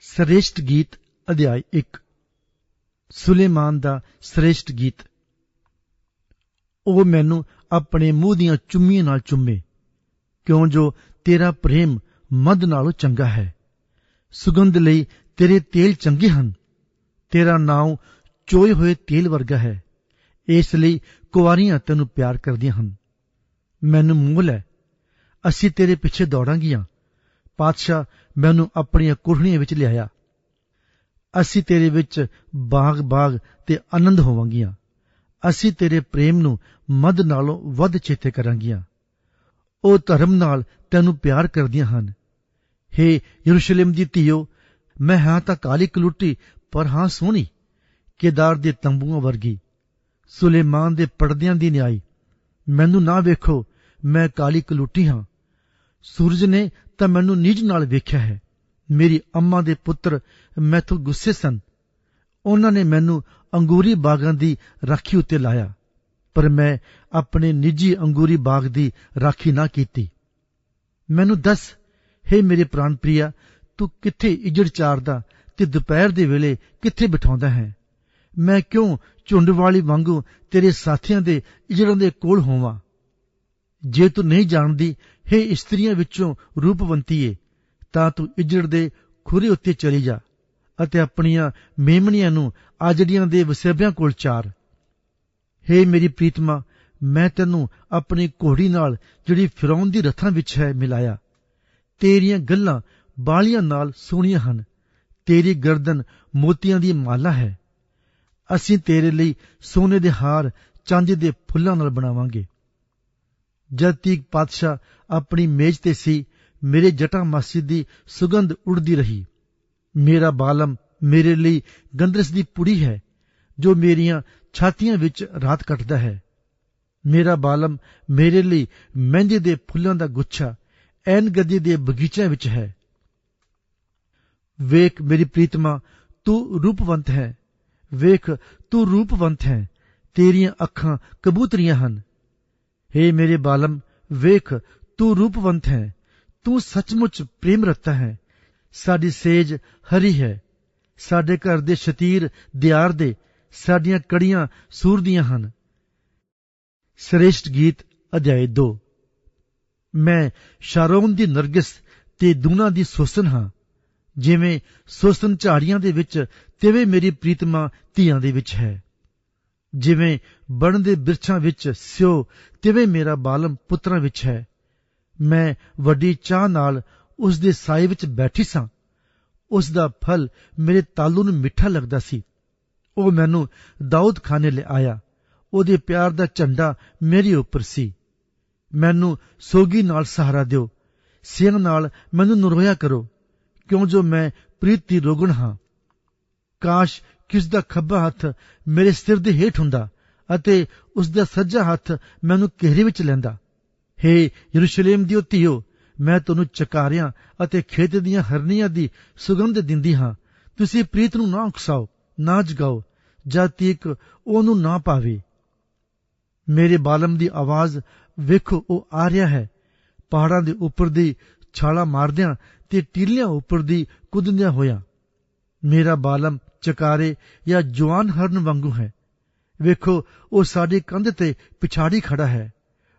ਸ੍ਰੇਸ਼ਟ ਗੀਤ, ਅਧਿਆਇ 1 ਸੁਲੇਮਾਨ ਦਾ ਸ੍ਰੇਸ਼ਟ ਗੀਤ। ਉਹ ਮੈਨੂੰ ਆਪਣੇ ਮੂੰਹ ਦੀਆਂ ਚੁੰਮੀਆਂ ਨਾਲ ਚੁੰਮੇ। ਕਿਉਂ ਜੋ ਤੇਰਾ ਪ੍ਰੇਮ ਮਦ ਨਾਲੋਂ ਚੰਗਾ ਹੈ। ਸੁਗੰਧ ਲਈ ਤੇਰੇ ਤੇਲ ਚੰਗੇ ਹਨ। ਤੇਰਾ ਨਾਮ ਚੋਏ ਹੋਏ ਤੇਲ ਵਰਗਾ ਹੈ। ਇਸ ਲਈ ਕੁਵਾਰੀਆਂ ਤੈਨੂੰ ਪਿਆਰ ਕਰਦੀਆਂ ਹਨ। ਮੈਨੂੰ ਮੋਲ ਹੈ ਅਸੀਂ ਤੇਰੇ ਪਿੱਛੇ ਦੌੜਾਂਗੀਆਂ। ਪਾਤਸ਼ਾਹ ਮੈਨੂੰ ਆਪਣੀਆਂ ਕੁਰਹਣੀਆਂ ਵਿੱਚ ਲਿਆਇਆ। ਅਸੀਂ ਤੇਰੇ ਵਿੱਚ ਬਾਗ-ਬਾਗ ਤੇ ਆਨੰਦ ਹੋਵਾਂਗੀਆਂ। ਅਸੀਂ ਤੇਰੇ ਪ੍ਰੇਮ ਨੂੰ ਮਦ ਨਾਲੋਂ ਵੱਧ ਚੇਤੇ ਕਰਾਂਗੀਆਂ। ਉਹ ਧਰਮ ਨਾਲ ਤੈਨੂੰ ਪਿਆਰ ਕਰਦੀਆਂ ਹਨ। ਹੇ ਯਰੂਸ਼ਲਮ ਦੀ ਧੀਓ, ਮੈਂ ਹਾਂ ਤਾਂ ਕਾਲੀ ਕਲੂਟੀ, ਪਰ ਹਾਂ ਸੋਹਣੀ, ਕੇਦਾਰ ਦੇ ਤੰਬੂਆਂ ਵਰਗੀ। ਸੁਲੇਮਾਨ ਦੇ ਪਰਦਿਆਂ ਦੀ ਨਿਆਈ, ਮੈਨੂੰ ਨਾ ਵੇਖੋ, ਮੈਂ ਕਾਲੀ ਕਲੂਟੀ ਹਾਂ। ਸੂਰਜ ਨੇ ਤਾਂ ਮੈਨੂੰ ਨਿਜ ਨਾਲ ਵੇਖਿਆ ਹੈ। ਮੇਰੀ ਅੰਮਾ ਦੇ ਪੁੱਤਰ ਮੈਥੋਂ ਗੁੱਸੇ ਸਨ। ਉਹਨਾਂ ਨੇ ਮੈਨੂੰ ਅੰਗੂਰੀ ਬਾਗਾਂ ਦੀ ਰਾਖੀ ਉੱਤੇ ਲਾਇਆ, ਪਰ ਮੈਂ ਆਪਣੇ ਨਿੱਜੀ ਅੰਗੂਰੀ ਬਾਗ ਦੀ ਰਾਖੀ ਨਾ ਕੀਤੀ। ਮੈਨੂੰ ਦੱਸ, ਹੇ ਮੇਰੇ ਪ੍ਰਾਨ ਪ੍ਰਿਆ, ਤੂੰ ਕਿੱਥੇ ਇਜੜ ਚਾਰਦਾ ਤੇ ਦੁਪਹਿਰ ਦੇ ਵੇਲੇ ਕਿੱਥੇ ਬਿਠਾਉਂਦਾ ਹੈ? ਮੈਂ ਕਿਉਂ ਝੁੰਡ ਵਾਲੀ ਵਾਂਗੂ ਤੇਰੇ ਸਾਥੀਆਂ ਦੇ ਇਜੜਾਂ ਦੇ ਕੋਲ ਹੋਵਾਂ? ਜੇ ਤੂੰ ਨਹੀਂ ਜਾਣਦੀ हे ਇਸਤਰੀਆਂ ਵਿੱਚੋਂ ਰੂਪਵੰਤੀ ਏ, ਤਾਂ ਤੂੰ ਇਜੜ ਦੇ ਖੁਰੇ ਉੱਤੇ ਚਲੀ ਜਾ ਅਤੇ ਆਪਣੀਆਂ ਮੇਮਣੀਆਂ ਨੂੰ ਆਜੜੀਆਂ ਦੇ ਵਸੇਬਿਆਂ ਕੋਲ ਚਾਰ। हे ਮੇਰੀ ਪ੍ਰੀਤਮਾ, ਮੈਂ ਤੈਨੂੰ ਆਪਣੀ ਘੋੜੀ ਨਾਲ ਜਿਹੜੀ ਫਿਰੌਨ ਦੀ ਰਥਾਂ ਵਿੱਚ ਹੈ ਮਿਲਾਇਆ। ਤੇਰੀਆਂ ਗੱਲਾਂ ਬਾਲੀਆਂ ਨਾਲ ਸੋਹਣੀਆਂ ਹਨ। ਤੇਰੀ ਗਰਦਨ ਮੋਤੀਆਂ ਦੀ ਮਾਲਾ ਹੈ। ਅਸੀਂ ਤੇਰੇ ਲਈ ਸੋਨੇ ਦੇ ਹਾਰ, ਚਾਂਦੀ ਦੇ ਫੁੱਲਾਂ ਨਾਲ ਬਣਾਵਾਂਗੇ। ਜਦ ਤੀਕ ਪਾਤਸ਼ਾਹ ਆਪਣੀ ਮੇਜ਼ ਤੇ ਸੀ, ਮੇਰੇ ਜਟਾ ਮਸਜਿਦ ਦੀ ਸੁਗੰਧ ਉੜਦੀ ਰਹੀ। ਮੇਰਾ ਬਾਲਮ ਮੇਰੇ ਲਈ ਗੰਦਰਸ ਦੀ ਪੁੜੀ ਹੈ, ਜੋ ਮੇਰੀਆਂ ਛਾਤੀਆਂ ਵਿੱਚ ਰਾਤ ਕੱਟਦਾ ਹੈ। ਮੇਰਾ ਬਾਲਮ ਮੇਰੇ ਲਈ ਮਹਿੰਦੇ ਦੇ ਫੁੱਲਾਂ ਦਾ ਗੁੱਛਾ, ਐਨ ਗੱਦੀ ਦੇ ਬਗੀਚਿਆਂ ਵਿੱਚ ਹੈ। ਵੇਖ ਮੇਰੀ ਪ੍ਰੀਤਮਾ, ਤੂੰ ਰੂਪਵੰਤ ਹੈ। ਵੇਖ ਤੂੰ ਰੂਪਵੰਤ ਹੈ। ਤੇਰੀਆਂ ਅੱਖਾਂ ਕਬੂਤਰੀਆਂ ਹਨ। हे ਮੇਰੇ ਬਾਲਮ, ਵੇਖ, ਤੂੰ ਰੂਪਵੰਤ ਹੈ। ਤੂੰ ਸੱਚਮੁੱਚ ਪ੍ਰੇਮ ਰੱਖਤਾ ਹੈ। ਸਾਡੀ ਸੇਜ ਹਰੀ ਹੈ। ਸਾਡੇ ਘਰ ਦੇ ਸ਼ਤੀਰ ਦਿਆਰ ਦੇ, ਸਾਡੀਆਂ ਕੜੀਆਂ ਸੂਰ ਦੀਆਂ ਹਨ। ਸ੍ਰੇਸ਼ਟ ਗੀਤ ਅਧਿਆਇ 2 ਮੈਂ ਸ਼ਾਰੋਨ ਦੀ ਨਰਗਿਸ ਤੇ ਦੂਨਾ ਦੀ ਸੋਸਨ ਹਾਂ। ਜਿਵੇਂ ਸੋਸਨ ਝਾੜੀਆਂ ਦੇ ਵਿੱਚ, ਤਿਵੇਂ ਮੇਰੀ ਪ੍ਰੀਤਮਾ ਧੀਆਂ ਦੇ ਵਿੱਚ ਹੈ। ਜਿਵੇਂ ਬਣਦੇ ਬਿਰਛਾਂ ਵਿੱਚ ਸਿਓ, ਤਿਵੇਂ ਮੇਰਾ ਬਾਲਮ ਪੁੱਤਰਾਂ ਵਿੱਚ ਹੈ। ਮੈਂ ਵੱਡੀ ਚਾਹ ਨਾਲ ਉਸ ਦੇ ਸਾਏ ਵਿੱਚ ਬੈਠੀ ਸਾਂ। ਉਸ ਦਾ ਫਲ ਮੇਰੇ ਤਾਲੂ ਨੂੰ ਮਿੱਠਾ ਲੱਗਦਾ ਸੀ। ਉਹ ਮੈਨੂੰ ਦਾਊਦ ਖਾਨੇ ਲੈ ਆਇਆ। ਉਹਦੇ ਪਿਆਰ ਦਾ ਝੰਡਾ ਮੇਰੇ ਉੱਪਰ ਸੀ। ਮੈਨੂੰ ਸੋਗੀ ਨਾਲ ਸਹਾਰਾ ਦਿਓ। ਸਿੰਘ ਨਾਲ ਮੈਨੂੰ ਨਰੋਇਆ ਕਰੋ। ਕਿਉਂ ਜੋ ਮੈਂ ਪ੍ਰੀਤ ਦੀ ਰੋਗਣ ਹਾਂ। ਕਾਸ਼ ਕਿਸ ਦਾ ਖੱਬਾ ਹੱਥ ਮੇਰੇ ਸਿਰ ਦੇ ਹੇਠ ਹੁੰਦਾ ਅਤੇ ਉਸ ਦਾ ਸੱਜਾ ਹੱਥ ਮੈਨੂੰ ਘੇਰੇ ਵਿੱਚ ਲੈਂਦਾ। ਹੇ ਯਰੂਸ਼ਲੇਮ ਦੀ ਧੀਓ, ਮੈਂ ਤੁਹਾਨੂੰ ਚਕਾਰਿਆਂ ਅਤੇ ਖੇਤ ਦੀਆਂ ਹਰਨੀਆਂ ਦੀ ਸੁਗੰਧ ਦਿੰਦੀ ਹਾਂ। ਤੁਸੀਂ ਪ੍ਰੀਤ ਨੂੰ ਨਾ ਉਕਸਾਓ, ਨਾ ਜਗਾਓ ਜਦ ਤੀਕ ਉਹਨੂੰ ਨਾ ਪਾਵੇ। ਮੇਰੇ ਬਾਲਮ ਦੀ ਆਵਾਜ਼, ਵੇਖੋ ਉਹ ਆ ਰਿਹਾ ਹੈ। ਪਹਾੜਾਂ ਦੇ ਉੱਪਰ ਦੀ ਛਾਲਾ ਮਾਰਦਿਆਂ ਤੇ ਟੀਲਿਆਂ ਉੱਪਰ ਦੀ ਕੁੱਦਦਿਆਂ ਹੋਇਆਂ ਮੇਰਾ ਬਾਲਮ, ਚਕਾਰੇ ਜਾਂ ਜਵਾਨ ਹਰਨ ਵਾਂਗੂ ਹੈ। ਵੇਖੋ, ਉਹ ਸਾਡੀ ਕੰਧ ਤੇ ਪਿਛਾੜੀ ਖੜਾ ਹੈ।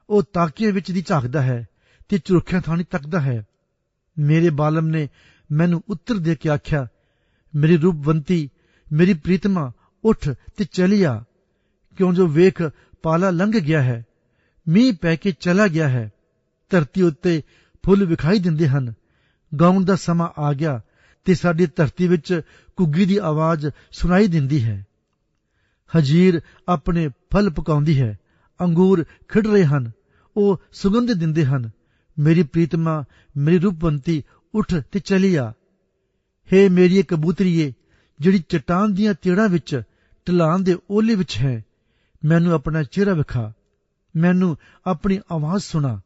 ਉਹ ਤਾਕੀਆਂ ਵਿੱਚ ਦੀ ਝਾਕਦਾ ਹੈ ਤੇ ਚੁਰਖਿਆਂ ਥਾਣੀ ਤੱਕਦਾ ਹੈ। ਮੇਰੇ ਬਾਲਮ ਨੇ ਮੈਨੂੰ ਉੱਤਰ ਦੇ ਕੇ ਆਖਿਆ, ਮੇਰੀ ਰੂਪਵੰਤੀ, ਮੇਰੀ ਪ੍ਰੀਤਮਾ, ਉੱਠ ਤੇ ਚਲੀ ਆ। ਕਿਉਂ ਜੋ ਵੇਖ ਪਾਲਾ ਲੰਘ ਗਿਆ ਹੈ, ਮੀਂਹ ਪੈ ਕੇ ਚਲਾ ਗਿਆ ਹੈ। ਧਰਤੀ ਉੱਤੇ ਫੁੱਲ ਵਿਖਾਈ ਦਿੰਦੇ ਹਨ। ਗਾਉਣ ਦਾ ਸਮਾਂ ਆ ਗਿਆ ਤੇ ਸਾਡੀ ਧਰਤੀ ਵਿੱਚ ਕੁੱਗੀ ਦੀ ਆਵਾਜ਼ ਸੁਣਾਈ ਦਿੰਦੀ ਹੈ। ਹਜੀਰ ਆਪਣੇ ਫਲ ਪਕਾਉਂਦੀ ਹੈ, ਅੰਗੂਰ ਖਿੜ ਰਹੇ ਹਨ, ਉਹ ਸੁਗੰਧ ਦਿੰਦੇ ਹਨ। ਮੇਰੀ ਪ੍ਰੀਤਮਾ, ਮੇਰੀ ਰੂਪਵੰਤੀ, ਉੱਠ ਤੇ ਚਲੀ ਆ। ਹੇ ਮੇਰੀ ਕਬੂਤਰੀਏ, ਜਿਹੜੀ ਚਟਾਨ ਦੀਆਂ ਤੇੜਾਂ ਵਿੱਚ ਢਲਾਨ ਦੇ ਓਲੇ ਵਿੱਚ ਹੈ, ਮੈਨੂੰ ਆਪਣਾ ਚਿਹਰਾ ਵਿਖਾ, ਮੈਨੂੰ ਆਪਣੀ ਆਵਾਜ਼ ਸੁਣਾ।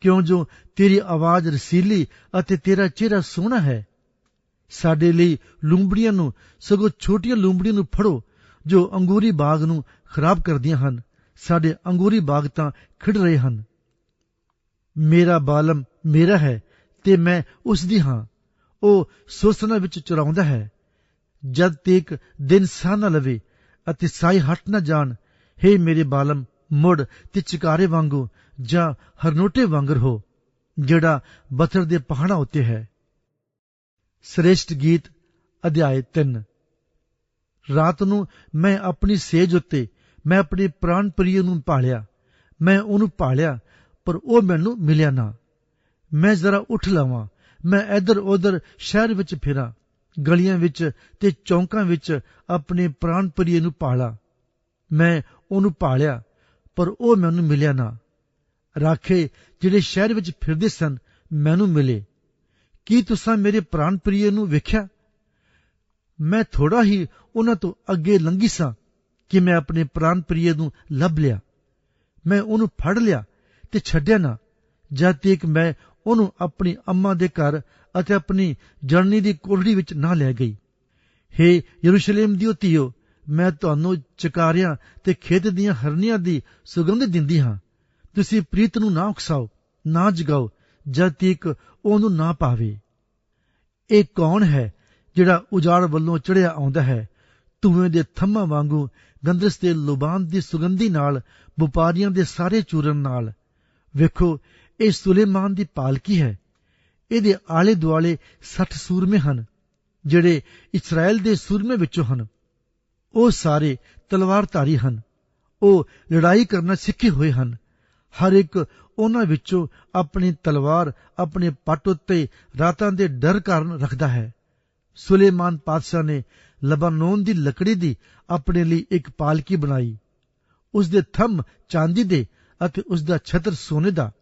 ਕਿਉਂ ਜੋ ਤੇਰੀ ਆਵਾਜ਼ ਰਸੀਲੀ ਅਤੇ ਤੇਰਾ ਚਿਹਰਾ ਸੋਹਣਾ ਹੈ ਸਾਡੇ ਲਈ ਲੂੰਬੜੀਆਂ ਨੂੰ, ਸਗੋਂ ਛੋਟੀਆਂ ਲੂੰਬੜੀਆਂ ਨੂੰ ਫੜੋ, ਜੋ ਅੰਗੂਰੀ ਬਾਗ ਨੂੰ ਖਰਾਬ ਕਰਦੀਆਂ ਹਨ। ਸਾਡੇ ਅੰਗੂਰੀ ਬਾਗ ਤਾਂ ਖਿੜ ਰਹੇ ਹਨ। ਮੇਰਾ ਬਾਲਮ ਮੇਰਾ ਹੈ, ਤੇ ਮੈਂ ਉਸ ਦੀ ਹਾਂ। ਉਹ ਸੋਸਨਾ ਵਿੱਚ ਚੁਰਾਉਂਦਾ ਹੈ। ਜਦ ਤੀਕ ਦਿਨ ਸਾਹ ਨਾ ਲਵੇ ਅਤੇ ਸਾਈ ਹਟ ਨਾ ਜਾਣ हे ਮੇਰੇ ਬਾਲਮ, ਮੁੜ ਤੇ ਚਿਕਾਰੇ ਵਾਂਗੂ ਜਾਂ ਹਰਨੋਟੇ ਵਾਂਗਰ ਹੋ, ਜਿਹੜਾ ਬਥਰ ਦੇ ਪਹਾੜਾਂ ਉੱਤੇ ਹੈ। ਸ੍ਰੇਸ਼ਟ ਗੀਤ ਅਧਿਆਇ 3 ਰਾਤ ਨੂੰ ਮੈਂ ਆਪਣੀ ਸੇਜ ਉੱਤੇ, ਮੈਂ ਆਪਣੇ ਪ੍ਰਾਨ ਪ੍ਰਿਯ ਨੂੰ ਭਾਲਿਆ। ਮੈਂ ਉਹਨੂੰ ਭਾਲਿਆ, ਪਰ ਉਹ ਮੈਨੂੰ ਮਿਲਿਆ ਨਾ। ਮੈਂ ਜ਼ਰਾ ਉੱਠ ਲਵਾਂ, ਮੈਂ ਇੱਧਰ ਉੱਧਰ ਸ਼ਹਿਰ ਵਿੱਚ ਫਿਰਾਂ, ਗਲੀਆਂ ਵਿੱਚ ਤੇ ਚੌਂਕਾਂ ਵਿੱਚ ਆਪਣੇ ਪ੍ਰਾਨ ਪ੍ਰਿਯ ਨੂੰ ਭਾਲਾ। ਮੈਂ ਉਹਨੂੰ ਭਾਲਿਆ, ਪਰ ਉਹ ਮੈਨੂੰ ਮਿਲਿਆ ਨਾ। ਰਾਖੇ ਜਿਹੜੇ ਸ਼ਹਿਰ ਵਿੱਚ ਫਿਰਦੇ ਸਨ, ਮੈਨੂੰ ਮਿਲੇ। ਕੀ ਤੁਸੀਂ ਮੇਰੇ ਪ੍ਰਾਨ ਪ੍ਰਿਯ ਨੂੰ ਵੇਖਿਆ? ਮੈਂ ਥੋੜਾ ਹੀ ਉਹਨਾਂ ਤੋਂ ਅੱਗੇ ਲੰਗੀ ਸਾਂ ਕਿ ਮੈਂ ਆਪਣੇ ਪ੍ਰਾਨ ਪ੍ਰਿਯ ਨੂੰ ਲੱਭ ਲਿਆ। ਮੈਂ ਉਹਨੂੰ ਫੜ ਲਿਆ ਤੇ ਛੱਡਿਆ ਨਾ, ਜਦ ਤੱਕ ਮੈਂ ਉਹਨੂੰ ਆਪਣੀ ਅੰਮਾ ਦੇ ਘਰ ਅਤੇ ਆਪਣੀ ਜਰਨੀ ਦੀ ਕੋਠੜੀ ਵਿੱਚ ਨਾ ਲੈ ਗਈ। ਹੇ ਯਰੂਸ਼ਲਮ ਦੀ ਧੀਓ, ਮੈਂ ਤੁਹਾਨੂੰ ਚਕਾਰਿਆਂ ਤੇ ਖੇਤ ਦੀਆਂ ਹਰਨੀਆਂ ਦੀ ਸੁਗੰਧ ਦਿੰਦੀ ਹਾਂ। ਤੁਸੀਂ ਪ੍ਰੀਤ ਨੂੰ ਨਾ ਉਕਸਾਓ, ਨਾ ਜਗਾਓ ਜਦ ਤੱਕ ਉਹਨੂੰ ਨਾ ਪਾਵੇ। ਇਹ ਕੌਣ ਹੈ ਜਿਹੜਾ ਉਜਾੜ ਵੱਲੋਂ ਚੜਿਆ ਆਉਂਦਾ ਹੈ? ਧੂਏ ਦੇ ਥੰਮਾਂ ਵਾਂਗੂ ਗੰਦਰਸ ਤੇ ਲੁਬਾਨ ਦੀ ਸੁਗੰਧੀ ਨਾਲ, ਵਪਾਰੀਆਂ ਦੇ ਸਾਰੇ ਚੂਰਨ ਨਾਲ। ਵੇਖੋ, ਇਹ ਸੁਲੇਮਾਨ ਦੀ ਪਾਲਕੀ ਹੈ। ਇਹਦੇ ਆਲੇ ਦੁਆਲੇ 60 ਸੂਰਮੇ ਹਨ, ਜਿਹੜੇ ਇਸਰਾਇਲ ਦੇ ਸੂਰਮੇ ਵਿੱਚੋਂ ਹਨ। ਉਹ ਸਾਰੇ ਤਲਵਾਰਧਾਰੀ ਹਨ। ਉਹ ਲੜਾਈ ਕਰਨਾ ਸਿੱਖੇ ਹੋਏ ਹਨ। ਹਰ ਇੱਕ ਉਹਨਾਂ ਵਿੱਚੋਂ ਆਪਣੀ ਤਲਵਾਰ ਆਪਣੇ ਪੱਟ ਉੱਤੇ ਰਾਤਾਂ ਦੇ ਡਰ ਕਾਰਨ ਰੱਖਦਾ ਹੈ। ਸੁਲੇਮਾਨ ਪਾਤਸ਼ਾਹ ਨੇ ਲਬਾਨੋਨ ਦੀ ਲੱਕੜੀ ਦੀ ਆਪਣੇ ਲਈ ਇੱਕ ਪਾਲਕੀ ਬਣਾਈ। ਉਸ ਦੇ ਥੰਮ ਚਾਂਦੀ ਦੇ ਅਤੇ ਉਸ ਦਾ ਛਤਰ ਸੋਨੇ ਦਾ।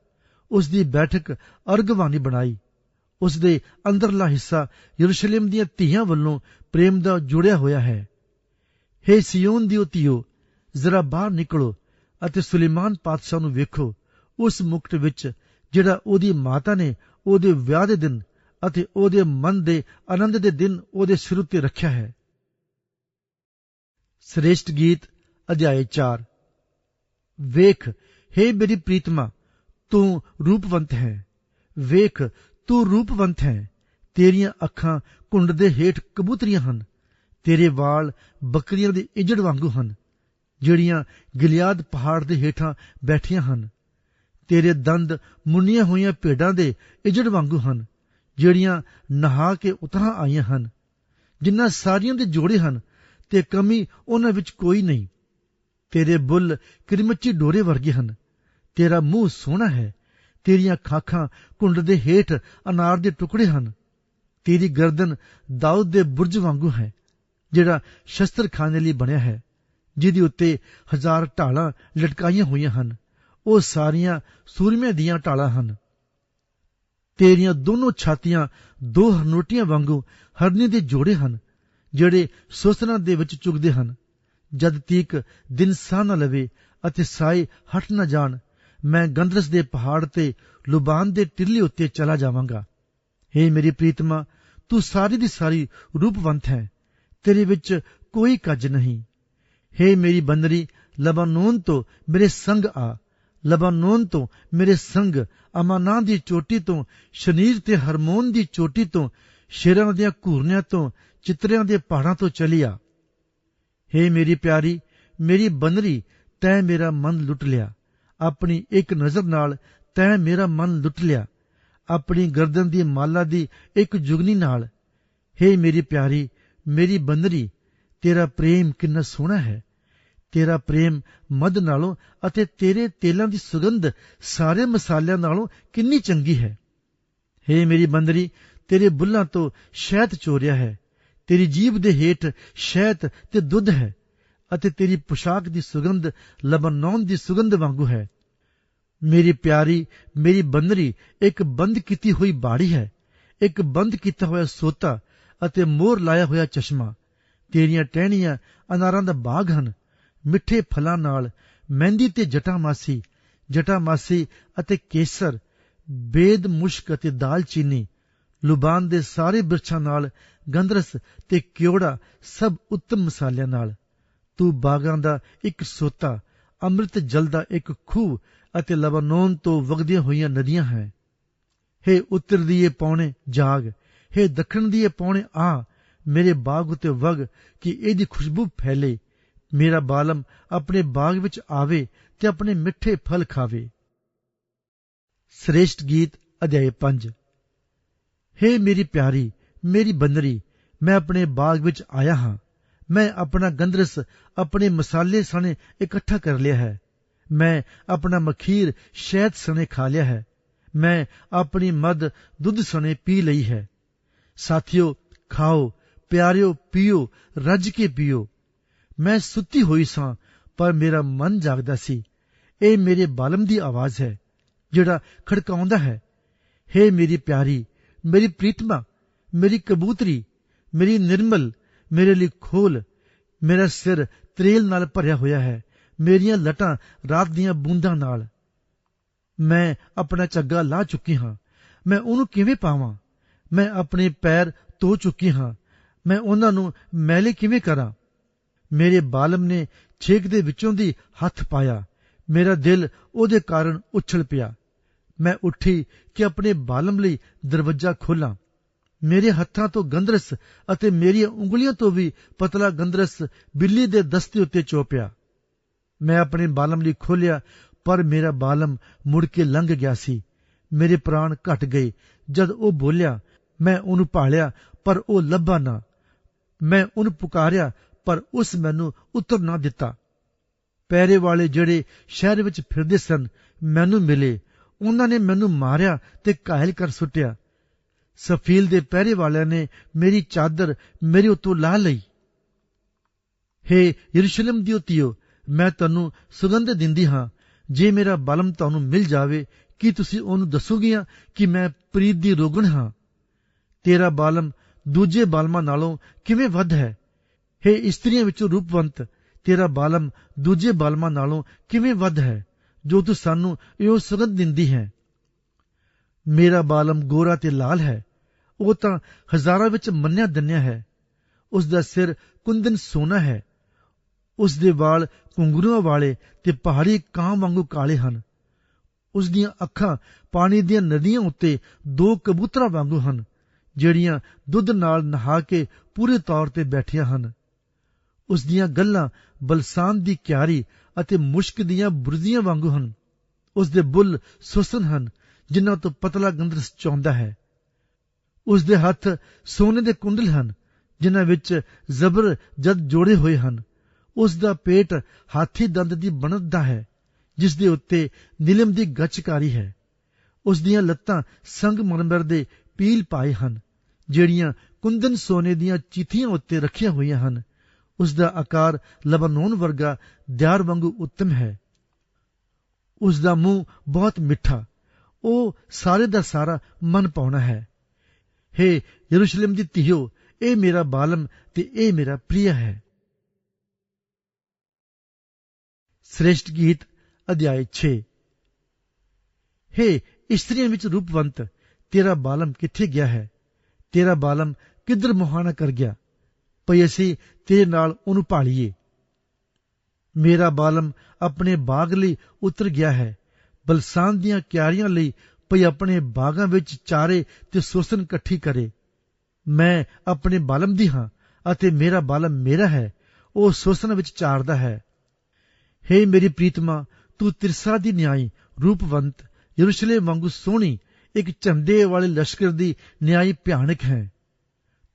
ਉਸ ਦੀ ਬੈਠਕ ਅਰਗਵਾਨੀ ਬਣਾਈ। ਉਸ ਦੇ ਅੰਦਰਲਾ ਹਿੱਸਾ ਯਰੂਸ਼ਲਮ ਦੀਆਂ ਧੀਆਂ ਵੱਲੋਂ ਪ੍ਰੇਮ ਦਾ ਜੁੜਿਆ ਹੋਇਆ ਹੈ। ਹੇ ਸਿਯੋਨ ਦੀ ਧੀਓ, ਜ਼ਰਾ ਬਾਹਰ ਨਿਕਲੋ ਅਤੇ ਸੁਲੇਮਾਨ ਪਾਤਸ਼ਾਹ ਨੂੰ ਵੇਖੋ। ਉਸ ਮੁਕਟ ਵਿੱਚ, ਜਿਹੜਾ ਉਹਦੀ ਮਾਤਾ ਨੇ ਉਹਦੇ ਵਿਆਹ ਦੇ ਦਿਨ ਅਤੇ ਉਹਦੇ ਮਨ ਦੇ ਆਨੰਦ ਦੇ ਦਿਨ ਉਹਦੇ ਸਿਰ ਉੱਤੇ ਰੱਖਿਆ ਹੈ। ਸ੍ਰੇਸ਼ਟ ਗੀਤ, ਅਧਿਆਇ 4 ਵੇਖ हे ਮੇਰੀ ਪ੍ਰੀਤਮਾ, ਤੂੰ ਰੂਪਵੰਤ ਹੈ। ਵੇਖ, ਤੂੰ ਰੂਪਵੰਤ ਹੈ। ਤੇਰੀਆਂ ਅੱਖਾਂ ਕੁੰਡ ਦੇ ਹੇਠ ਕਬੂਤਰੀਆਂ ਹਨ। ਤੇਰੇ ਵਾਲ ਬੱਕਰੀਆਂ ਦੇ ਇਜੜ ਵਾਂਗੂ ਹਨ। ਜਿਹੜੀਆਂ ਗਿਲਿਆਦ ਪਹਾੜ ਦੇ ਹੇਠਾਂ ਬੈਠੀਆਂ ਹਨ। ਤੇਰੇ ਦੰਦ ਮੁੰਨੀਆਂ ਹੋਈਆਂ ਭੇਡਾਂ ਦੇ ਇਜੜ ਵਾਂਗੂ ਹਨ, ਜਿਹੜੀਆਂ ਨਹਾ ਕੇ ਉਤਰਾਂ ਆਈਆਂ ਹਨ ਜਿੰਨਾ ਸਾਰੀਆਂ ਦੇ ਜੋੜੇ ਹਨ ਤੇ ਕਮੀ ਉਹਨਾਂ ਵਿੱਚ ਕੋਈ ਨਹੀਂ। ਤੇਰੇ ਬੁੱਲ ਕਿਰਮਚੀ ਡੋਰੇ ਵਰਗੇ ਹਨ, ਤੇਰਾ ਮੂੰਹ ਸੋਹਣਾ ਹੈ, ਤੇਰੀਆਂ ਖਾਖਾਂ ਕੁੰਡ ਦੇ ਹੇਠ ਅਨਾਰ ਦੇ ਟੁਕੜੇ ਹਨ, ਤੇਰੀ ਗਰਦਨ ਦਾਊਦ ਦੇ ਬੁਰਜ ਵਾਂਗੂ ਹੈ, ਜਿਹੜਾ ਸ਼ਸਤਰਖਾਨੇ ਲਈ ਬਣਿਆ ਹੈ, ਜਿਹਦੇ ਉੱਤੇ ਹਜ਼ਾਰ ਢਾਲਾਂ ਲਟਕਾਈਆਂ ਹੋਈਆਂ ਹਨ। ਉਹ ਸਾਰੀਆਂ ਸੂਰਮੇ ਦੀਆਂ ਢਾਲਾਂ ਹਨ। ਤੇਰੀਆਂ ਦੋਨੋਂ ਛਾਤੀਆਂ ਦੋ ਹਰਨੋਟੀਆਂ ਵਾਂਗੂ ਹਰਨੀ ਦੇ ਜੋੜੇ ਹਨ, ਜਿਹੜੇ ਸੋਸਨਾ ਦੇ ਵਿੱਚ ਚੁਗਦੇ ਹਨ। ਜਦ ਤੀਕ ਦਿਨ ਸਾਹ ਨਾ ਲਵੇ ਅਤੇ ਸਾਏ ਹਟ ਨਾ ਜਾਣ, ਮੈਂ ਗੰਦਰਸ ਦੇ ਪਹਾੜ ਤੇ ਲੁਬਾਨ ਦੇ ਟਿੱਲੇ ਉੱਤੇ ਚਲਾ ਜਾਵਾਂਗਾ। हे ਮੇਰੀ ਪ੍ਰੀਤਮਾ, ਤੂੰ ਸਾਰੀ ਦੀ ਸਾਰੀ ਰੂਪਵੰਤ ਹੈ, ਤੇਰੇ ਵਿੱਚ ਕੋਈ ਕੱਜ ਨਹੀਂ। हे ਮੇਰੀ ਬੰਦਰੀ, ਲਬਾਨੋਨ ਤੋਂ ਮੇਰੇ ਸੰਗ ਆ। ਲਬਾਨੋਨ ਤੋਂ, ਮੇਰੇ ਸੰਗ ਅਮਾਨਾਂ ਦੀ ਚੋਟੀ ਤੋਂ ਸ਼ਨੀਰ ਤੇ ਹਰਮੋਨ ਦੀ ਚੋਟੀ ਤੋਂ, ਸ਼ੇਰਾਂ ਦੀਆਂ ਘੂਰਨਿਆਂ ਤੋਂ, ਚਿੱਤਰਿਆਂ ਦੇ ਪਹਾੜਾਂ ਤੋਂ ਚਲਿਆ। हे ਮੇਰੀ ਪਿਆਰੀ, ਮੇਰੀ ਬਨਰੀ ਤੈ ਮੇਰਾ ਮਨ ਲੁੱਟ ਲਿਆ। ਆਪਣੀ ਇੱਕ ਨਜ਼ਰ ਨਾਲ ਤੈ ਮੇਰਾ ਮਨ ਲੁੱਟ ਲਿਆ। ਆਪਣੀ ਗਰਦਨ ਦੀ ਮਾਲਾ ਦੀ ਇੱਕ ਜੁਗਨੀ ਨਾਲ। हे ਮੇਰੀ ਪਿਆਰੀ, ਮੇਰੀ ਬੰਦਰੀ, ਤੇਰਾ ਪ੍ਰੇਮ ਕਿੰਨਾ ਸੋਹਣਾ ਹੈ। ਤੇਰਾ ਪ੍ਰੇਮ ਮਦ ਨਾਲੋਂ ਅਤੇ ਤੇਰੇ ਤੇਲਾਂ ਦੀ ਸੁਗੰਧ ਸਾਰੇ ਮਸਾਲਿਆਂ ਨਾਲੋਂ ਕਿੰਨੀ ਚੰਗੀ ਹੈ। हे ਮੇਰੀ ਬੰਦਰੀ, ਤੇਰੇ ਬੁੱਲਾਂ ਤੋਂ ਸ਼ਹਿਦ ਚੋਰਿਆ ਹੈ। ਤੇਰੀ ਜੀਭ ਦੇ ਹੇਠ ਸ਼ਹਿਦ ਤੇ ਦੁੱਧ ਹੈ ਅਤੇ ਤੇਰੀ ਪੁਸ਼ਾਕ ਦੀ ਸੁਗੰਧ ਲਬਨਾਨ ਦੀ ਸੁਗੰਧ ਵਾਂਗੂ ਹੈ। ਮੇਰੀ ਪਿਆਰੀ, ਮੇਰੀ ਬੰਦਰੀ, ਇੱਕ ਬੰਦ ਕੀਤੀ ਹੋਈ ਬਾੜੀ ਹੈ। ਇੱਕ ਬੰਦ ਕੀਤਾ ਹੋਇਆ ਸੋਤਾ ਅਤੇ ਮੋਰ ਲਾਇਆ ਹੋਇਆ ਚਸ਼ਮਾ। ਤੇਰੀਆਂ ਟਹਿਣੀਆਂ ਅਨਾਰਾਂ ਦਾ ਬਾਗ ਹਨ। ਮਿੱਠੇ ਫਲਾਂ ਨਾਲ, ਮਹਿੰਦੀ ਤੇ ਜਟਾਮਾਸੀ ਜਟਾਮਾਸੀ ਅਤੇ ਕੇਸਰ, ਬੇਦ, ਮੁਸ਼ਕ ਅਤੇ ਦਾਲਚੀਨੀ ਲੁਬਾਨ ਦੇ ਸਾਰੇ ਬਿਰਛਾਂ ਨਾਲ ਗੰਦਰਸ ਤੇ ਕਿਉੜਾ ਸਭ ਉੱਤਮ ਮਸਾਲਿਆਂ ਨਾਲ। ਤੂੰ ਬਾਗਾਂ ਦਾ ਇੱਕ ਸੋਤਾ, ਅੰਮ੍ਰਿਤ ਜਲ ਦਾ ਇੱਕ ਖੂਹ ਅਤੇ ਲਬਨੋਨ ਤੋਂ ਵਗਦੀਆਂ ਹੋਈਆਂ ਨਦੀਆਂ ਹੈ। ਹੇ ਉੱਤਰ ਦੀਏ ਪੌਣੇ ਜਾਗ, ਹੇ ਦੱਖਣ ਦੀ ਪੌਣੇ ਆ, ਮੇਰੇ ਬਾਗ ਉਤੇ ਵਗ ਕਿ ਇਹਦੀ ਖੁਸ਼ਬੂ ਫੈਲੇ। ਮੇਰਾ ਬਾਲਮ ਆਪਣੇ ਬਾਗ ਵਿੱਚ ਆਵੇ ਤੇ ਆਪਣੇ ਮਿੱਠੇ ਫਲ ਖਾਵੇ। ਸ੍ਰੇਸ਼ਟ ਗੀਤ, ਅਧਿਆਇ 5 ਹੇ ਮੇਰੀ ਪਿਆਰੀ, ਮੇਰੀ ਬੰਦਰੀ, ਮੈਂ ਆਪਣੇ ਬਾਗ ਵਿੱਚ ਆਇਆ ਹਾਂ। ਮੈਂ ਆਪਣਾ ਗੰਦਰਸ ਆਪਣੇ ਮਸਾਲੇ ਸਣੇ ਇਕੱਠਾ ਕਰ ਲਿਆ ਹੈ। ਮੈਂ ਆਪਣਾ ਮਖੀਰ ਸ਼ਹਿਦ ਸਣੇ ਖਾ ਲਿਆ ਹੈ। ਮੈਂ ਆਪਣੀ ਮਦ ਦੁੱਧ ਸਣੇ ਪੀ ਲਈ ਹੈ। ਸਾਥੀਓ, ਖਾਓ, ਪਿਆਰਿਓ, ਪੀਓ, ਰੱਜ ਕੇ ਪੀਓ। ਮੈਂ ਸੁੱਤੀ ਹੋਈ ਸਾਂ, ਪਰ ਮੇਰਾ ਮਨ ਜਾਗਦਾ ਸੀ। ਇਹ ਮੇਰੇ ਬਾਲਮ ਦੀ ਆਵਾਜ਼ ਹੈ, ਜਿਹੜਾ ਖੜਕਾਉਂਦਾ ਹੈ। हे ਮੇਰੀ ਪਿਆਰੀ, ਮੇਰੀ ਪ੍ਰੀਤਮਾ, ਮੇਰੀ ਕਬੂਤਰੀ, ਮੇਰੀ ਨਿਰਮਲ, ਮੇਰੇ ਲਈ ਖੋਲ, ਮੇਰਾ ਸਿਰ ਤਰੇਲ ਨਾਲ ਭਰਿਆ ਹੋਇਆ ਹੈ, ਮੇਰੀਆਂ ਲਟਾਂ ਰਾਤ ਦੀਆਂ ਬੂੰਦਾਂ ਨਾਲ। ਮੈਂ ਆਪਣਾ ਚੱਗਾ ਲਾ ਚੁੱਕੀ ਹਾਂ। ਮੈਂ ਉਹਨੂੰ ਕਿਵੇਂ ਪਾਵਾਂ? ਮੈਂ ਆਪਣੇ ਪੈਰ ਧੋ ਚੁੱਕੀ ਹਾਂ। ਮੈਂ ਉਹਨਾਂ ਨੂੰ ਮੈਲੇ ਕਿਵੇਂ ਕਰਾਂ? ਮੇਰੇ ਬਾਲਮ ਨੇ ਛੇਕ ਦੇ ਵਿੱਚੋਂ ਦੀ ਹੱਥ ਪਾਇਆ। ਮੇਰਾ ਦਿਲ ਉਹਦੇ ਕਾਰਨ ਉਛਲ ਪਿਆ। ਮੈਂ ਉੱਠੀ ਕਿ ਆਪਣੇ ਬਾਲਮ ਲਈ ਦਰਵਾਜ਼ਾ ਖੋਲਾਂ। ਮੇਰੇ ਹੱਥਾਂ ਤੋਂ ਗੰਦਰਸ ਅਤੇ ਮੇਰੀਆਂ ਉਂਗਲੀਆਂ ਤੋਂ ਵੀ ਪਤਲਾ ਗੰਦਰਸ ਬਿੱਲੀ ਦੇ ਦਸਤੇ ਉੱਤੇ ਚੋਪਿਆ। ਮੈਂ ਆਪਣੇ ਬਾਲਮ ਲਈ ਖੋਲਿਆ, ਪਰ ਮੇਰਾ ਬਾਲਮ ਮੁੜ ਕੇ ਲੰਘ ਗਿਆ ਸੀ। ਮੇਰੇ ਪ੍ਰਾਣ ਘਟ ਗਏ। ਜਦ ਉਹ ਬੋਲਿਆ, ਮੈਂ ਉਹਨੂੰ ਭਾਲਿਆ, ਪਰ ਉਹ ਲੱਭਾ ਨਾ। ਮੈਂ ਉਹਨੂੰ ਪੁਕਾਰਿਆ ਪਰ ਉਸ ਮੈਨੂੰ ਉੱਤਰ ਨਾ ਦਿੱਤਾ। ਪੈਰੇ ਵਾਲੇ ਜਿਹੜੇ ਸ਼ਹਿਰ ਵਿੱਚ ਫਿਰਦੇ ਸਨ, ਮੈਨੂੰ ਮਿਲੇ। ਉਹਨਾਂ ਨੇ ਮੈਨੂੰ ਮਾਰਿਆ ਤੇ ਘਾਇਲ ਕਰ ਸੁੱਟਿਆ। ਸਫੀਲ ਦੇ ਪਹਿਰੇ ਵਾਲਿਆਂ ਨੇ ਮੇਰੀ ਚਾਦਰ ਮੇਰੇ ਉੱਤੋਂ ਲਾ ਲਈ। ਹੇ ਯਰੂਸ਼ਲਮ ਦੀ ਉਤਿਓ, ਮੈਂ ਤੁਹਾਨੂੰ ਸੁਗੰਧ ਦਿੰਦੀ ਹਾਂ। ਜੇ ਮੇਰਾ ਬਲਮ ਤੁਹਾਨੂੰ ਮਿਲ ਜਾਵੇ, ਕੀ ਤੁਸੀਂ ਉਹਨੂੰ ਦੱਸੋਗੀਆਂ ਕਿ ਮੈਂ ਪ੍ਰੀਤ ਦੀ ਰੋਗਣ ਹਾਂ? ਤੇਰਾ ਬਾਲਮ ਦੂਜੇ ਬਾਲਮਾਂ ਨਾਲੋਂ ਕਿਵੇਂ ਵੱਧ ਹੈ? ਹੇ ਇਸਤਰੀਆਂ ਵਿੱਚੋਂ ਰੂਪਵੰਤ, ਤੇਰਾ ਬਾਲਮ ਦੂਜੇ ਬਾਲਮਾਂ ਨਾਲੋਂ ਕਿਵੇਂ ਵੱਧ ਹੈ, ਜੋ ਤੂੰ ਸਾਨੂੰ ਇਹੋ ਸੁਗੰਧ ਦਿੰਦੀ ਹੈ? ਮੇਰਾ ਬਾਲਮ ਗੋਰਾ ਤੇ ਲਾਲ ਹੈ, ਉਹ ਤਾਂ ਹਜ਼ਾਰਾਂ ਵਿੱਚ ਮੰਨਿਆ ਦੰਨਿਆ ਹੈ। ਉਸ ਦਾ ਸਿਰ ਕੁੰਦਨ ਸੋਨਾ ਹੈ ਉਸ ਦੇ ਵਾਲ ਕੁੰਗਰੂਆਂ ਵਾਲੇ ਤੇ ਪਹਾੜੀ ਕਾਂ ਵਾਂਗੂ ਕਾਲੇ ਹਨ। ਉਸ ਦੀਆਂ ਅੱਖਾਂ ਪਾਣੀ ਦੀਆਂ ਨਦੀਆਂ ਉੱਤੇ ਦੋ ਕਬੂਤਰਾਂ ਵਾਂਗੂ ਹਨ, ਜਿਹੜੀਆਂ ਦੁੱਧ ਨਾਲ ਨਹਾ ਕੇ ਪੂਰੇ ਤੌਰ ਤੇ ਬੈਠੀਆਂ ਹਨ। ਉਸ ਦੀਆਂ ਗੱਲਾਂ ਬਲਸਾਨ ਦੀ ਕਿਆਰੀ ਅਤੇ ਮੁਸ਼ਕ ਦੀਆਂ ਬੁਰਜ਼ੀਆਂ ਵਾਂਗੂ ਹਨ। ਉਸ ਦੇ ਬੁੱਲ ਸੁਸਨ ਹਨ, ਜਿਨ੍ਹਾਂ ਤੋਂ ਪਤਲਾ ਗੰਦਰਸ ਚੌਂਦਾ ਹੈ। ਉਸ ਦੇ ਹੱਥ ਸੋਨੇ ਦੇ ਕੁੰਡਲ ਹਨ, ਜਿਨ੍ਹਾਂ ਵਿੱਚ ਜ਼ਬਰ ਜਦ ਜੋੜੇ ਹੋਏ ਹਨ। ਉਸ ਦਾ ਪੇਟ ਹਾਥੀ ਦੰਦ ਦੀ ਬਣਤ ਦਾ ਹੈ, ਜਿਸ ਦੇ ਉੱਤੇ ਨਿਲਮ ਦੀ ਗੱਚਕਾਰੀ ਹੈ। ਉਸ ਦੀਆਂ ਲੱਤਾਂ ਸੰਗ ਮਰਮਰ ਦੇ ਪੀਲ ਪਾਏ ਹਨ, ਜਿਹੜੀਆਂ ਕੁੰਦਨ ਸੋਨੇ ਦੀਆਂ ਚੀਥੀਆਂ ਉੱਤੇ ਰੱਖੀਆਂ ਹੋਈਆਂ ਹਨ। ਉਸ ਦਾ ਆਕਾਰ ਲਬਨੋਨ ਵਰਗਾ ਦਿਆਰ ਵਾਂਗੂ ਉੱਤਮ ਹੈ। ਉਸ ਦਾ ਮੂੰਹ ਬਹੁਤ ਮਿੱਠਾ। ਉਹ ਸਾਰੇ ਦਾ ਸਾਰਾ ਮਨ ਪਾਉਣਾ ਹੈ। हे ਯਰੂਸ਼ਲਮ ਦੀ ਧੀਓ, ਇਹ ਮੇਰਾ ਬਾਲਮ ਤੇ ਇਹ ਮੇਰਾ ਪ੍ਰਿਆ ਹੈ। ਸ੍ਰੇਸ਼ਟ ਗੀਤ, ਅਧਿਆਇ 6 हे ਇਸਤਰੀਆਂ ਵਿੱਚ ਰੂਪਵੰਤ, ਤੇਰਾ ਬਾਲਮ ਕਿੱਥੇ ਗਿਆ ਹੈ? ਤੇਰਾ ਬਾਲਮ ਕਿੱਧਰ ਮੁਹਾਨਾ ਕਰ ਗਿਆ? ਭਈ ਅਸੀਂ ਤੇਰੇ ਨਾਲ ਉਹਨੂੰ ਭਾਲੀਏ। ਮੇਰਾ ਬਾਲਮ ਆਪਣੇ ਬਾਗ ਲਈ ਉਤਰ ਗਿਆ ਹੈ। ਬਲਸਾਨ ਦੀਆਂ ਕਿਆਰੀਆਂ ਲਈ ਭਈ ਆਪਣੇ ਬਾਗਾਂ ਵਿੱਚ ਚਾਰੇ ਤੇ ਸੋਸਨ ਇਕੱਠੀ ਕਰੇ। ਮੈਂ ਆਪਣੇ ਬਾਲਮ ਦੀ ਹਾਂ ਅਤੇ ਮੇਰਾ ਬਾਲਮ ਮੇਰਾ ਹੈ। ਉਹ ਸੋਸਨ ਵਿੱਚ ਚਾਰਦਾ ਹੈ। हे ਮੇਰੀ ਪ੍ਰੀਤਮਾ, ਤੂੰ ਤਿਰਸਾ ਦੀ ਨਿਆਈ, ਰੂਪਵੰਤ, ਯਰੂਸ਼ਲਮ ਵਾਂਗੂ ਸੋਹਣੀ, ਇੱਕ ਝੰਡੇ ਵਾਲੇ ਲਸ਼ਕਰ ਦੀ ਨਿਆਈ ਭਿਆਨਕ ਹੈ।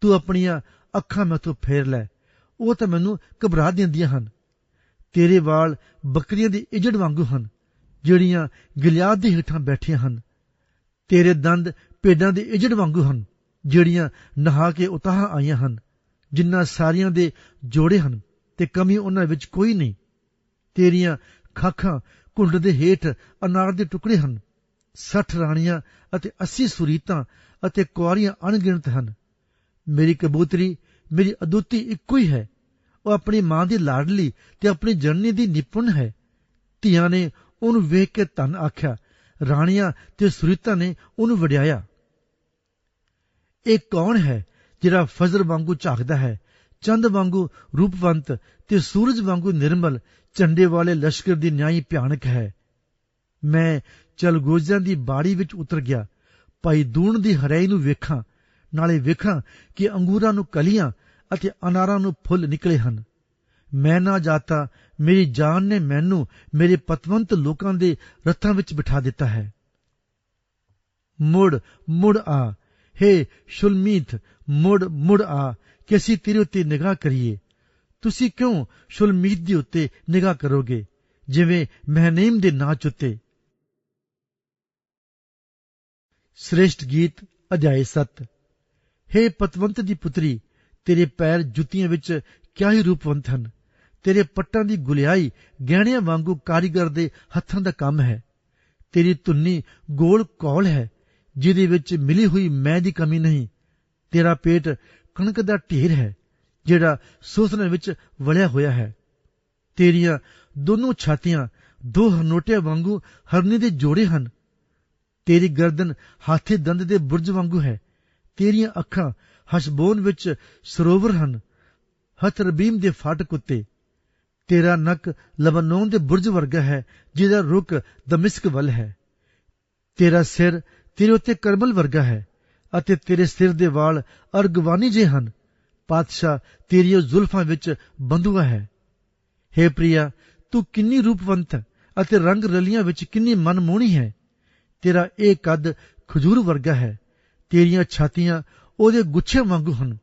ਤੂੰ ਆਪਣੀਆਂ ਅੱਖਾਂ ਮੈਥੋਂ ਫੇਰ ਲੈ। ਉਹ ਤਾਂ ਮੈਨੂੰ ਘਬਰਾ ਦਿੰਦੀਆਂ ਹਨ। ਤੇਰੇ ਵਾਲ ਬੱਕਰੀਆਂ ਦੀ ਇਜੜ ਵਾਂਗੂ ਹਨ, ਜਿਹੜੀਆਂ ਗਿਲਿਆਦ ਦੇ ਹੇਠਾਂ ਬੈਠੀਆਂ ਹਨ। ਤੇਰੇ ਦੰਦ ਭੇਡਾਂ ਦੀ ਇਜੜ ਵਾਂਗੂ ਹਨ, ਜਿਹੜੀਆਂ ਨਹਾ ਕੇ ਉਤਾਹ ਆਈਆਂ ਹਨ ਜਿੰਨਾ ਸਾਰੀਆਂ ਦੇ ਜੋੜੇ ਹਨ ਤੇ ਕਮੀ ਉਹਨਾਂ ਵਿੱਚ ਕੋਈ ਨਹੀਂ। ਤੇਰੀਆਂ ਖਾਖਾਂ ਘੁੰਡ ਦੇ ਹੇਠ ਅਨਾਰ ਦੇ ਟੁਕੜੇ ਹਨ 60 ਰਾਣੀਆਂ ਅਤੇ 80 ਸੁਰੀਤਾਂ ਅਤੇ ਕੁਆਰੀਆਂ ਅਣਗਿਣਤ ਹਨ। ਮੇਰੀ ਕਬੂਤਰੀ, ਮੇਰੀ ਅਦੁੱਤੀ ਇੱਕੋ ਹੀ ਹੈ। ਉਹ ਆਪਣੀ ਮਾਂ ਦੀ ਲਾਡਲੀ ਤੇ ਆਪਣੀ ਜਨਨੀ ਦੀ ਨਿਪੁੰਨ ਹੈ। ਧੀਆਂ ਨੇ ਉਹਨੂੰ ਵੇਖ ਕੇ ਧੰਨ ਆਖਿਆ। ਰਾਣੀਆਂ ਤੇ ਸੁਰੀਤਾਂ ਨੇ ਉਹਨੂੰ ਵਡਿਆਇਆ। ਇਹ ਕੌਣ ਹੈ ਜਿਹੜਾ ਫਜ਼ਰ ਵਾਂਗੂ ਝਾਕਦਾ ਹੈ? ਚੰਦ ਵਾਂਗੂ ਰੂਪਵੰਤ ਤੇ ਸੂਰਜ ਵਾਂਗੂ ਨਿਰਮਲ, ਝੰਡੇ ਵਾਲੇ ਲਸ਼ਕਰ ਦੀ ਨਿਆਈ ਭਿਆਨਕ ਹੈ। ਮੈਂ ਚਲਗੋਜ਼ਾਂ ਦੀ ਬਾੜੀ ਵਿੱਚ ਉਤਰ ਗਿਆ। ਭਾਈ ਦੂਣ ਦੀ ਹਰਿਆਈ ਨੂੰ ਵੇਖਾਂ। ਨਾਲੇ ਵੇਖਾਂ ਕਿ ਅੰਗੂਰਾਂ ਨੂੰ ਕਲੀਆਂ ਅਤੇ ਅਨਾਰਾਂ ਨੂੰ ਫੁੱਲ ਨਿਕਲੇ ਹਨ। ਮੈਂ ਨਾ ਜਾਤਾ, ਮੇਰੀ ਜਾਨ ਨੇ ਮੈਨੂੰ ਮੇਰੇ ਪਤਵੰਤ ਲੋਕਾਂ ਦੇ ਰੱਥਾਂ ਵਿੱਚ ਬਿਠਾ ਦਿੱਤਾ ਹੈ। ਮੁੜ ਮੁੜ ਆ। ਹੇ ਸ਼ੁਲਮੀਤ, ਮੁੜ ਮੁੜ ਆ ਕਿ ਅਸੀਂ ਤੇਰੇ ਉੱਤੇ ਨਿਗਾਹ ਕਰੀਏ। ਤੁਸੀਂ ਕਿਉਂ ਸ਼ੁਲਮੀਤ ਦੇ ਉੱਤੇ ਨਿਗਾਹ ਕਰੋਗੇ? ਜਿਵੇਂ ਮਹਿਨੇਮ ਦੇ ਨਾਚ ਉੱਤੇ। ਸ੍ਰੇਸ਼ਟ ਗੀਤ, ਅਧਿਆਇ 7 हे ਪਤਵੰਤ ਦੀ ਪੁੱਤਰੀ, ਤੇਰੇ ਪੈਰ ਜੁੱਤੀਆਂ ਵਿੱਚ ਕਿਆ ਹੀ ਰੂਪਵੰਤ ਹਨ? ਤੇਰੇ ਪੱਟਾਂ ਦੀ ਗੁਲਿਆਈ ਗਹਿਣਿਆਂ ਵਾਂਗੂ ਕਾਰੀਗਰ ਦੇ ਹੱਥਾਂ ਦਾ ਕੰਮ ਹੈ। ਤੇਰੀ ਧੁੰਨੀ ਗੋਲ ਕੌਲ ਹੈ, ਜਿਹਦੇ ਵਿੱਚ ਮਿਲੀ ਹੋਈ ਮੈਂ ਦੀ ਕਮੀ ਨਹੀਂ। ਤੇਰਾ ਪੇਟ ਕਣਕ ਦਾ ਢੇਰ ਹੈ, ਜਿਹੜਾ ਸੋਸਨੇ ਵਿੱਚ ਵਲਿਆ ਹੋਇਆ ਹੈ। ਤੇਰੀਆਂ ਦੋਨੋਂ ਛਾਤੀਆਂ ਦੋ ਹਨੋਟਿਆਂ ਵਾਂਗੂ ਹਰਨੀ ਦੇ ਜੋੜੇ ਹਨ। ਤੇਰੀ ਗਰਦਨ ਹਾਥੀ ਦੰਦ ਦੇ ਬੁਰਜ ਵਾਂਗੂ ਹੈ ਤੇਰੀਆਂ ਅੱਖਾਂ ਹਸ਼ਬੋਨ ਵਿੱਚ ਸਰੋਵਰ ਹਨ, ਹਤਰਬੀਮ ਦੇ ਫਾਟਕ ਉੱਤੇ। ਤੇਰਾ ਨੱਕ ਲਬਨੋਨ ਦੇ ਬੁਰਜ ਵਰਗਾ ਹੈ, ਜਿਹਦਾ ਰੁਕ ਦਮਿਸਕ ਵੱਲ ਹੈ। ਤੇਰਾ ਸਿਰ ਤੇਰੇ ਉੱਤੇ ਕਰਮਲ ਵਰਗਾ ਹੈ ਅਤੇ ਤੇਰੇ ਸਿਰ ਦੇ ਵਾਲ ਅਰਗਵਾਨੀ ਜੇ ਹਨ। ਪਾਤਸ਼ਾਹ ਤੇਰੀਆਂ ਜ਼ੁਲਫਾਂ ਵਿੱਚ ਬੰਦੂਆ ਹੈ। हे ਪ੍ਰਿਆ, ਤੂੰ ਕਿੰਨੀ ਰੂਪਵੰਤ ਅਤੇ ਰੰਗ ਰਲੀਆਂ ਵਿੱਚ ਕਿੰਨੀ ਮਨਮੋਹਣੀ ਹੈ। ਤੇਰਾ ਇਹ ਕੱਦ ਖਜੂਰ ਵਰਗਾ ਹੈ। ਤੇਰੀਆਂ ਛਾਤੀਆਂ ਉਹਦੇ ਗੁੱਛੇ ਵਾਂਗੂ ਹਨ।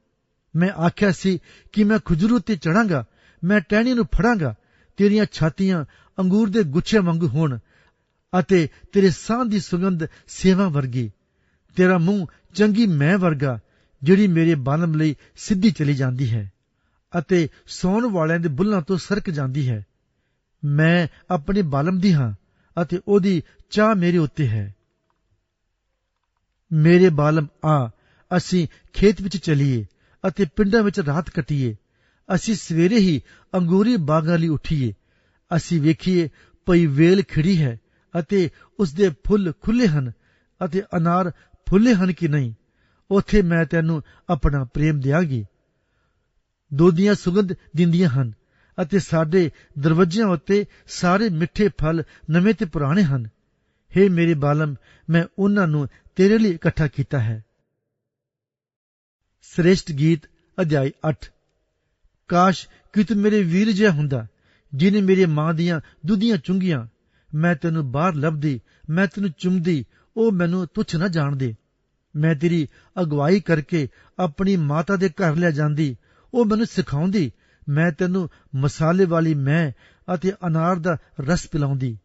ਮੈਂ ਆਖਿਆ ਸੀ ਕਿ ਮੈਂ ਖੁਜਰੂ ਤੇ ਚੜਾਂਗਾ ਮੈਂ ਟਹਿਣੀ ਨੂੰ ਫੜਾਂਗਾ, ਤੇਰੀਆਂ ਛਾਤੀਆਂ ਅੰਗੂਰ ਦੇ ਗੁੱਛੇ ਵਾਂਗੂ ਹੋਣ ਅਤੇ ਤੇਰੇ ਸਾਹ ਦੀ ਸੁਗੰਧ ਸੇਵਾ ਵਰਗੀ। ਤੇਰਾ ਮੂੰਹ ਚੰਗੀ ਮੈਂ ਵਰਗਾ, ਜਿਹੜੀ ਮੇਰੇ ਬਾਲਮ ਲਈ ਸਿੱਧੀ ਚਲੀ ਜਾਂਦੀ ਹੈ ਅਤੇ ਸੌਣ ਵਾਲਿਆਂ ਦੇ ਬੁੱਲਾਂ ਤੋਂ ਸਰਕ ਜਾਂਦੀ ਹੈ। ਮੈਂ ਆਪਣੇ ਬਾਲਮ ਦੀ ਹਾਂ ਅਤੇ ਉਹਦੀ ਚਾਹ ਮੇਰੇ ਉੱਤੇ ਹੈ। ਮੇਰੇ ਬਾਲਮ, ਆ, ਅਸੀਂ ਖੇਤ ਵਿੱਚ ਚਲੀਏ ਅਤੇ ਪਿੰਡਾਂ ਵਿੱਚ ਰਾਤ ਕਟੀਏ। ਅਸੀਂ ਸਵੇਰੇ ਹੀ ਅੰਗੂਰੀ ਬਾਗਾਂ ਲਈ ਉੱਠੀਏ। ਅਸੀਂ ਵੇਖੀਏ ਪਈ ਵੇਲ ਖਿੜੀ ਹੈ ਅਤੇ ਉਸ ਦੇ ਫੁੱਲ ਖੁੱਲੇ ਹਨ ਅਤੇ ਅਨਾਰ ਫੁੱਲੇ ਹਨ ਕਿ ਨਹੀਂ। ਉਥੇ ਮੈਂ ਤੈਨੂੰ ਆਪਣਾ ਪ੍ਰੇਮ ਦਿਆਂਗੀ। ਦੋਦੀਆਂ ਸੁਗੰਧ ਦਿੰਦੀਆਂ ਹਨ ਅਤੇ ਸਾਡੇ ਦਰਵਾਜ਼ਿਆਂ ਉੱਤੇ ਸਾਰੇ ਮਿੱਠੇ ਫਲ ਨਵੇਂ ਤੇ ਪੁਰਾਣੇ ਹਨ। हे ਮੇਰੇ ਬਾਲਮ, ਮੈਂ ਉਹਨਾਂ ਨੂੰ ਤੇਰੇ ਲਈ ਇਕੱਠਾ ਕੀਤਾ ਹੈ। ਸ੍ਰੇਸ਼ਟ ਗੀਤ, ਅਧਿਆਇ 8 ਕਾਸ਼ ਕਿ ਤੂੰ ਮੇਰੇ ਵੀਰ ਜਿਹਾ ਹੁੰਦਾ ਜਿਨੇ ਮੇਰੇ ਮਾਂ ਦੀਆਂ ਦੁੱਧੀਆਂ ਚੁੰਗੀਆਂ। ਮੈਂ ਤੈਨੂੰ ਬਾਹਰ ਲੱਭਦੀ, ਮੈਂ ਤੈਨੂੰ ਚੁੰਮਦੀ, ਉਹ ਮੈਨੂੰ ਤੁੱਛ ਨਾ ਜਾਣਦੇ। ਮੈਂ ਤੇਰੀ ਅਗਵਾਈ ਕਰਕੇ ਆਪਣੀ ਮਾਤਾ ਦੇ ਘਰ ਲੈ ਜਾਂਦੀ, ਉਹ ਮੈਨੂੰ ਸਿਖਾਉਂਦੀ। ਮੈਂ ਤੈਨੂੰ ਮਸਾਲੇ ਵਾਲੀ ਮੈਂ ਅਤੇ ਅਨਾਰ ਦਾ ਰਸ ਪਿਲਾਉਂਦੀ।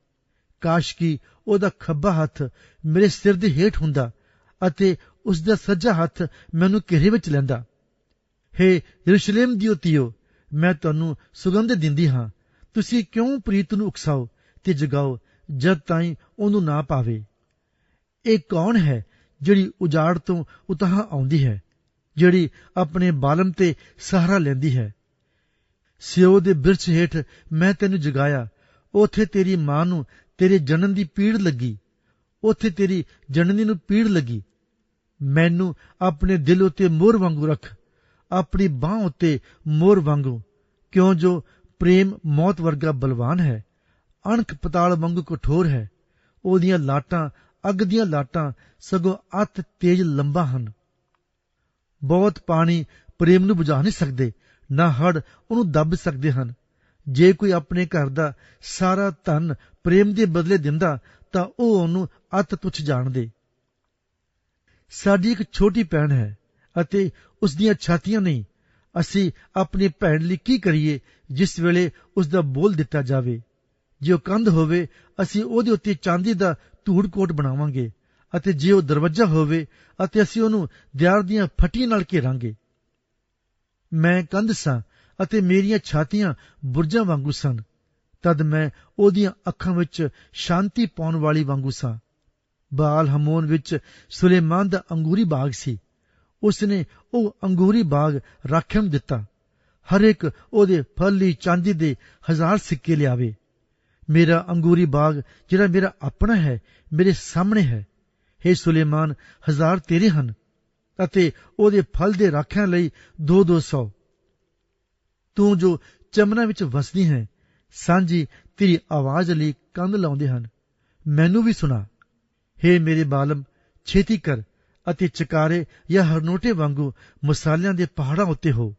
ਕਾਸ਼ ਕੀ ਉਹਦਾ ਖੱਬਾ ਹੱਥ ਮੇਰੇ ਸਿਰ ਦੇ ਹੇਠ ਹੁੰਦਾ ਅਤੇ ਉਸ ਦਾ ਸੱਜਾ ਹੱਥ ਮੈਨੂੰ ਘੇਰੇ ਵਿੱਚ ਲੈਂਦਾ। ਹੇ ਯਰੂਸ਼ਲਮ ਦੀ ਧੀਓ ਮੈਂ ਤੁਹਾਨੂੰ ਸੁਗੰਧ ਦਿੰਦੀ ਹਾਂ। ਤੁਸੀਂ ਕਿਉਂ ਪ੍ਰੀਤ ਨੂੰ ਉਕਸਾਓ ਤੇ ਜਗਾਓ ਜਦ ਤਾਈਂ ਉਹਨੂੰ ਨਾ ਪਾਵੇ? ਇਹ ਕੌਣ ਹੈ ਜਿਹੜੀ ਉਜਾੜ ਤੋਂ ਉਤਾਹ ਆਉਂਦੀ ਹੈ, ਜਿਹੜੀ ਆਪਣੇ ਬਾਲਮ ਤੇ ਸਹਾਰਾ ਲੈਂਦੀ ਹੈ? ਸਿਓ ਦੇ ਬਿਰਛ ਹੇਠ ਮੈਂ ਤੈਨੂੰ ਜਗਾਇਆ, ਉਥੇ ਤੇਰੀ ਮਾਂ ਨੂੰ ਤੇਰੇ ਜਨਮ ਦੀ ਪੀੜ ਲੱਗੀ। ਉੱਥੇ ਤੇਰੀ ਜਨਨੀ ਨੂੰ ਪੀੜ ਲੱਗੀ। ਮੈਨੂੰ ਆਪਣੇ ਦਿਲ ਉਤੇ ਮੋਹਰ ਵਾਂਗੂ ਰੱਖ। ਆਪਣੀ ਬਾਹ ਉਤੇ ਮੋਹਰ ਵਾਂਗੂ। ਕਿਉਂ ਜੋ ਪ੍ਰੇਮ ਮੌਤ ਵਰਗਾ ਬਲਵਾਨ ਹੈ। ਅਣਖ ਪਤਾਲ ਵਾਂਗੂ ਕਠੋਰ ਹੈ। ਉਹਦੀਆਂ ਲਾਟਾਂ, ਅੱਗ ਦੀਆਂ ਲਾਟਾਂ ਸਗੋਂ ਅਤ ਤੇਜ ਲੰਬਾ ਹਨ। ਬਹੁਤ ਪਾਣੀ ਪ੍ਰੇਮ ਨੂੰ ਬੁਝਾ ਨਹੀਂ ਸਕਦੇ। ਨਾ ਹੜ ਉਹਨੂੰ ਦੱਬ ਸਕਦੇ ਹਨ। ਜੇ ਕੋਈ ਆਪਣੇ ਘਰ ਦਾ ਸਾਰਾ ਧਨ ਪ੍ਰੇਮ ਦੇ ਬਦਲੇ ਦਿੰਦਾ ਤਾਂ ਉਹ ਉਹਨੂੰ ਅਤ ਤੁੱਛ ਜਾਣਦੇ। ਸਾਡੀ ਇੱਕ ਛੋਟੀ ਭੈਣ ਹੈ ਅਤੇ ਉਸ ਦੀਆਂ ਛਾਤੀਆਂ ਨਹੀਂ। ਅਸੀਂ ਆਪਣੀ ਭੈਣ ਲਈ ਕੀ ਕਰੀਏ ਜਿਸ ਵੇਲੇ ਉਸ ਦਾ ਬੋਲ ਦਿੱਤਾ ਜਾਵੇ। ਜੇ ਉਹ ਕੰਧ ਹੋਵੇ, ਅਸੀਂ ਉਹਦੇ ਉੱਤੇ ਚਾਂਦੀ ਦਾ ਧੂੜ ਕੋਟ ਬਣਾਵਾਂਗੇ ਅਤੇ ਜੇ ਉਹ ਦਰਵਾਜ਼ਾ ਹੋਵੇ, ਅਤੇ ਅਸੀਂ ਉਹਨੂੰ ਦਿਆਰ ਦੀਆਂ ਫੱਟੀਆਂ ਨਾਲ ਘੇਰਾਂਗੇ। ਮੈਂ ਕੰਧ ਸਾਂ ਅਤੇ ਮੇਰੀਆਂ ਛਾਤੀਆਂ ਬੁਰਜਾਂ ਵਾਂਗੂ ਸਨ। ਤਦ ਮੈਂ ਉਹਦੀਆਂ ਅੱਖਾਂ ਵਿੱਚ ਸ਼ਾਂਤੀ ਪਾਉਣ ਵਾਲੀ ਵਾਂਗੂ ਸਾਂ। ਬਾਲ ਹਮੋਨ ਵਿੱਚ ਸੁਲੇਮਾਨ ਦਾ ਅੰਗੂਰੀ ਬਾਗ ਸੀ। ਉਸਨੇ ਉਹ ਅੰਗੂਰੀ ਬਾਗ ਰਾਖਿਆ ਨੂੰ ਦਿੱਤਾ। ਹਰ ਇੱਕ ਉਹਦੇ ਫਲ ਲਈ ਚਾਂਦੀ ਦੇ ਹਜ਼ਾਰ ਸਿੱਕੇ ਲਿਆਵੇ। ਮੇਰਾ ਅੰਗੂਰੀ ਬਾਗ ਜਿਹੜਾ ਮੇਰਾ ਆਪਣਾ ਹੈ, ਮੇਰੇ ਸਾਹਮਣੇ ਹੈ। हे ਸੁਲੇਮਾਨ, ਹਜ਼ਾਰ ਤੇਰੇ ਹਨ ਅਤੇ ਉਹਦੇ ਫਲ ਦੇ ਰਾਖਿਆਂ ਲਈ 2-200 ਤੂੰ ਜੋ ਚਮਨਾ ਵਿੱਚ ਵਸਦੀ ਹੈ ਸਾਂਝੀ ਤੇਰੀ ਆਵਾਜ਼ ਲਈ ਕੰਨ ਲਾਉਂਦੇ ਹਨ। ਮੈਨੂੰ ਵੀ ਸੁਣਾ हे ਮੇਰੇ ਬਾਲਮ, ਛੇਤੀ ਕਰ ਅਤੇ ਚਕਾਰੇ ਜਾਂ ਹਰਨੋਟੇ ਵਾਂਗੂ ਮਸਾਲਿਆਂ ਦੇ ਪਹਾੜਾਂ ਉੱਤੇ ਹੋ।